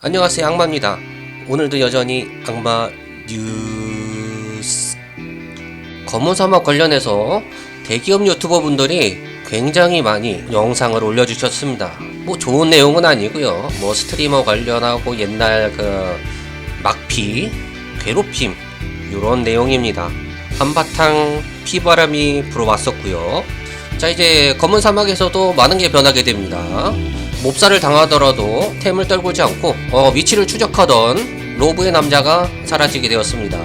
안녕하세요 악마입니다. 오늘도 여전히 악마 뉴스. 검은 사막 관련해서 대기업 유튜버 분들이 굉장히 많이 영상을 올려주셨습니다. 뭐 좋은 내용은 아니고요. 뭐 스트리머 관련하고 옛날 그 막피 괴롭힘 이런 내용입니다. 한바탕 피바람이 불어왔었고요. 자 이제 검은 사막에서도 많은 게 변하게 됩니다 몹살을 당하더라도 템을 떨구지 않고 어, 위치를 추적하던 로브의 남자가 사라지게 되었습니다.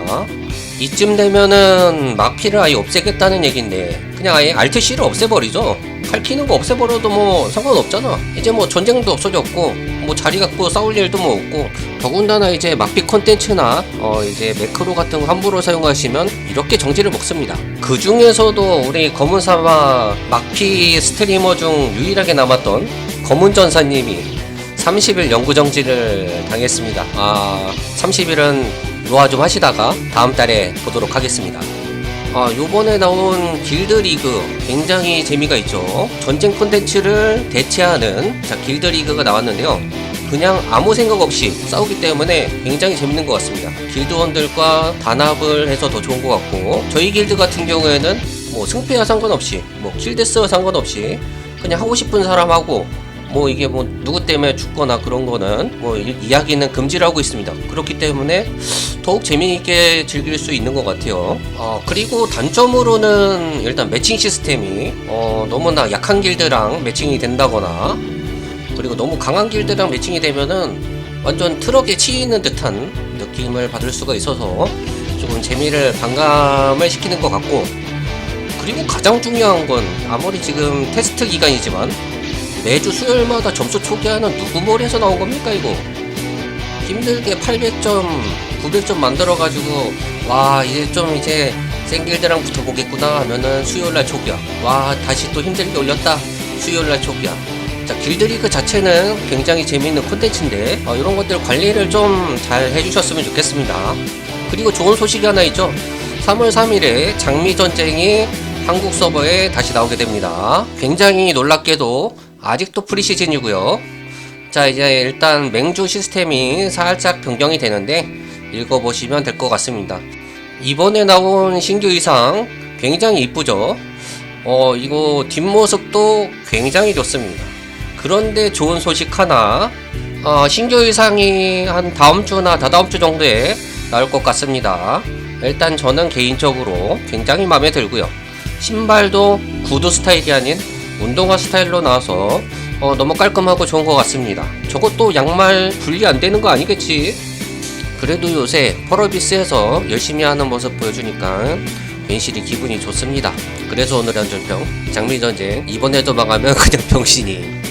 이쯤 되면은 막피를 아예 없애겠다는 얘긴데 그냥 아예 알트C를 없애버리죠. 칼키는 거 없애버려도 뭐 상관없잖아. 이제 뭐 전쟁도 없어졌고 뭐 자리 갖고 싸울 일도 뭐 없고 더군다나 이제 막피 콘텐츠나 어 이제 매크로 같은 거 함부로 사용하시면 이렇게 정지를 먹습니다. 그 중에서도 우리 검은 사막 막피 스트리머 중 유일하게 남았던 검은 전사님이 30일 영구 정지를 당했습니다. 아, 30일은 노화 좀 하시다가 다음 달에 보도록 하겠습니다. 아, 요번에 나온 길드 리그 굉장히 재미가 있죠. 전쟁 콘텐츠를 대체하는 자, 길드 리그가 나왔는데요. 그냥 아무 생각 없이 싸우기 때문에 굉장히 재밌는 것 같습니다. 길드원들과 단합을 해서 더 좋은 것 같고 저희 길드 같은 경우에는 뭐 승패와 상관없이 뭐 킬데스와 상관없이 그냥 하고 싶은 사람하고 뭐 이게 뭐 누구 때문에 죽거나 그런 거는 뭐 이- 이야기는 금지를 하고 있습니다. 그렇기 때문에 더욱 재미있게 즐길 수 있는 것 같아요. 어, 그리고 단점으로는 일단 매칭 시스템이 어, 너무나 약한 길드랑 매칭이 된다거나 그리고 너무 강한 길드랑 매칭이 되면은 완전 트럭에 치이는 듯한 느낌을 받을 수가 있어서 조금 재미를 반감을 시키는 것 같고 그리고 가장 중요한 건 아무리 지금 테스트 기간이지만 매주 수요일마다 점수 초기화는 누구 머리에서 나온 겁니까 이거? 힘들게 800점 900점 만들어가지고 와 이제 좀 이제 생길드랑 붙어보겠구나 하면은 수요일날 초기화. 와 다시 또 힘들게 올렸다. 수요일날 초기화. 자 길드리그 자체는 굉장히 재미있는 콘텐츠인데 어, 이런 것들 관리를 좀 잘 해주셨으면 좋겠습니다. 그리고 좋은 소식이 하나 있죠. 3월 3일에 장미전쟁이 한국 서버에 다시 나오게 됩니다. 굉장히 놀랍게도 아직도 프리시즌이고요. 자 이제 일단 맹주 시스템이 살짝 변경이 되는데 읽어보시면 될 것 같습니다. 이번에 나온 신규 의상 굉장히 이쁘죠? 어 이거 뒷모습도 굉장히 좋습니다. 그런데 좋은 소식 하나. 어, 신규 의상이 한 다음 주나 다다음 주 정도에 나올 것 같습니다. 일단 저는 개인적으로 굉장히 마음에 들고요. 신발도 구두 스타일이 아닌 운동화 스타일로 나와서 어, 너무 깔끔하고 좋은 것 같습니다. 저것도 양말 분리 안 되는 거 아니겠지? 그래도 요새 펄어비스에서 열심히 하는 모습 보여주니까 괜시리 기분이 좋습니다. 그래서 오늘 한 줄평 장미전쟁 이번에도 망하면 그냥 병신이